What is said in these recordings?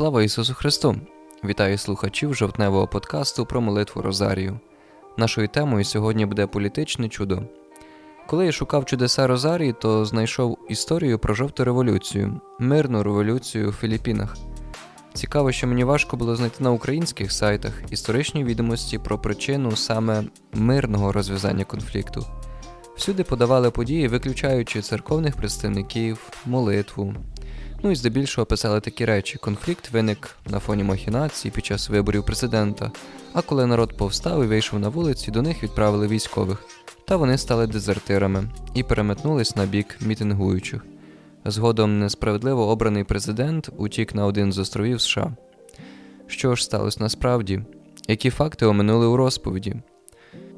Слава Ісусу Христу! Вітаю слухачів жовтневого подкасту про молитву Розарію. Нашою темою сьогодні буде політичне чудо. Коли я шукав чудеса Розарії, то знайшов історію про жовту революцію, мирну революцію у Філіппінах. Цікаво, що мені важко було знайти на українських сайтах історичні відомості про причину саме мирного розв'язання конфлікту. Всюди подавали події, виключаючи церковних представників, молитву, Ну і здебільшого писали такі речі: конфлікт виник на фоні махінацій під час виборів президента. А коли народ повстав і вийшов на вулиці, до них відправили військових, та вони стали дезертирами і переметнулись на бік мітингуючих. Згодом несправедливо обраний президент утік на один з островів США. Що ж сталося насправді? Які факти оминули у розповіді?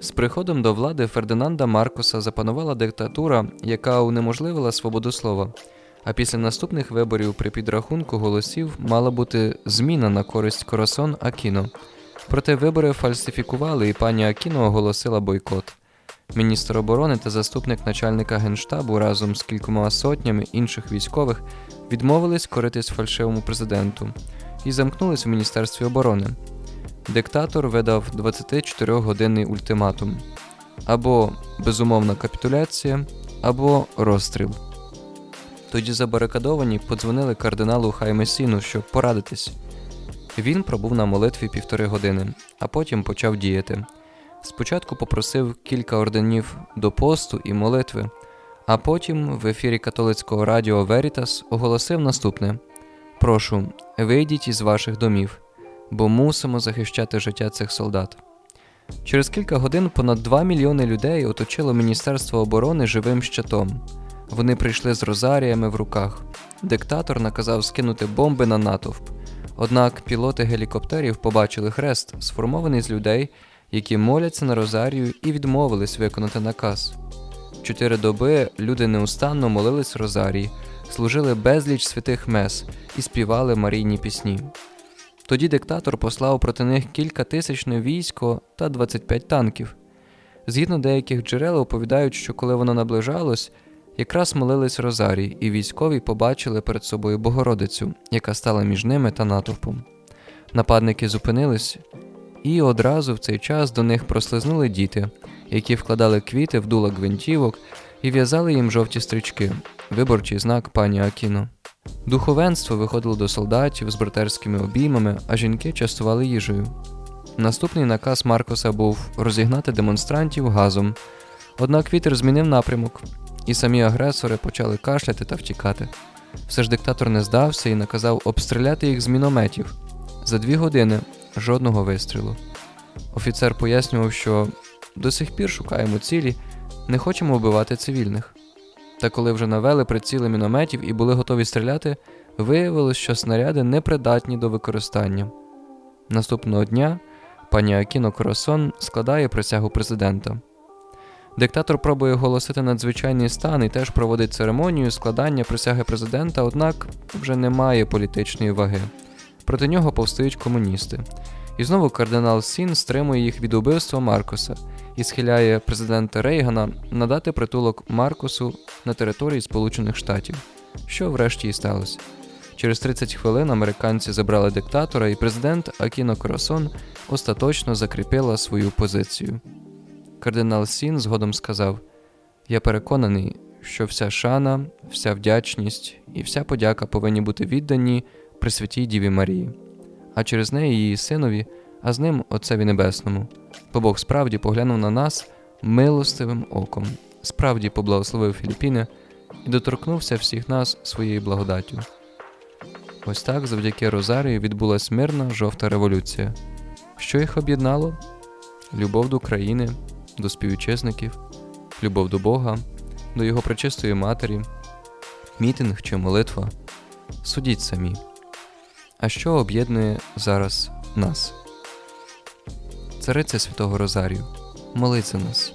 З приходом до влади Фердинанда Маркоса запанувала диктатура, яка унеможливила свободу слова. А після наступних виборів при підрахунку голосів мала бути зміна на користь Корасон Акіно. Проте вибори фальсифікували, і пані Акіно оголосила бойкот. Міністр оборони та заступник начальника генштабу разом з кількома сотнями інших військових відмовились коритись фальшивому президенту і замкнулись у Міністерстві оборони. Диктатор видав 24-годинний ультиматум або безумовна капітуляція, або розстріл. Тоді забарикадовані подзвонили кардиналу Хаймесіну, щоб порадитись. Він пробув на молитві півтори години, а потім почав діяти. Спочатку попросив кілька орденів до посту і молитви, а потім в ефірі католицького радіо Верітас оголосив наступне: Прошу, вийдіть із ваших домів, бо мусимо захищати життя цих солдат. Через кілька годин понад 2 мільйони людей оточило Міністерство оборони живим щитом. Вони прийшли з розаріями в руках. Диктатор наказав скинути бомби на натовп. Однак пілоти гелікоптерів побачили хрест, сформований з людей, які моляться на розарію і відмовились виконати наказ. Чотири доби люди неустанно молились розарії, служили безліч святих мес і співали марійні пісні. Тоді диктатор послав проти них кілька тисячне військо та 25 танків. Згідно деяких джерел оповідають, що коли воно наближалось, Якраз молились Розарій, і військові побачили перед собою Богородицю, яка стала між ними та натовпом. Нападники зупинились, і одразу в цей час до них прослизнули діти, які вкладали квіти в дула гвинтівок і в'язали їм жовті стрічки, виборчий знак пані Акіно. Духовенство виходило до солдатів з братерськими обіймами, а жінки частували їжею. Наступний наказ Маркоса був розігнати демонстрантів газом, однак вітер змінив напрямок і самі агресори почали кашляти та втікати. Все ж диктатор не здався і наказав обстріляти їх з мінометів. За дві години жодного вистрілу. Офіцер пояснював, що до сих пір шукаємо цілі, не хочемо вбивати цивільних. Та коли вже навели приціли мінометів і були готові стріляти, виявилось, що снаряди непридатні до використання. Наступного дня пані Акіно Коросон складає присягу президента. Диктатор пробує оголосити надзвичайний стан і теж проводить церемонію складання присяги президента, однак вже немає політичної ваги. Проти нього повстають комуністи. І знову кардинал Сін стримує їх від убивства Маркоса і схиляє президента Рейгана надати притулок Маркосу на території Сполучених Штатів, що врешті і сталося. Через 30 хвилин американці забрали диктатора, і президент Акіно Коросон остаточно закріпила свою позицію. Кардинал Сін згодом сказав: Я переконаний, що вся шана, вся вдячність і вся подяка повинні бути віддані Пресвятій Діві Марії, а через неї її синові, а з ним Отцеві Небесному, бо Бог справді поглянув на нас милостивим оком, справді поблагословив Філіппіни і доторкнувся всіх нас своєю благодаттю. Ось так завдяки Розарію відбулася мирна жовта революція. Що їх об'єднало? Любов до країни до співвітчизників, любов до Бога, до Його пречистої матері, мітинг чи молитва. Судіть самі. А що об'єднує зараз нас? Цариця Святого Розарію, молиться нас.